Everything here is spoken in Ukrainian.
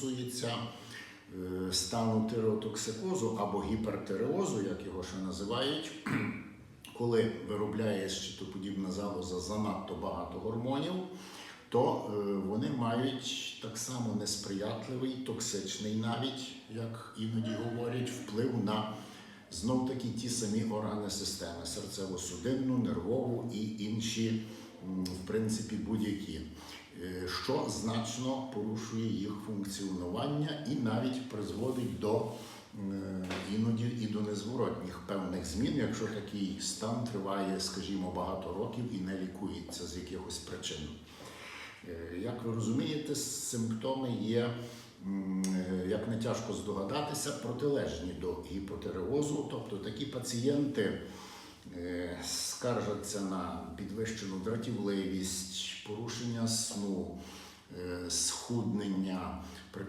стосується е, стану тиреотоксикозу або гіпертиреозу, як його ще називають, коли виробляє щитоподібна залоза занадто багато гормонів, то е, вони мають так само несприятливий, токсичний навіть, як іноді говорять, вплив на знов таки ті самі органи системи серцево-судинну, нервову і інші, в принципі, будь-які, що значно порушує їх функціонування і навіть призводить до е, іноді і до незворотніх певних змін, якщо такий стан триває, скажімо, багато років і не лікується з якихось причин. Е, Як ви розумієте, симптоми є, е, як не тяжко здогадатися, протилежні до гіпотереозу. Тобто такі пацієнти е, скаржаться на підвищену дратівливість, порушення сну, е, схуднення,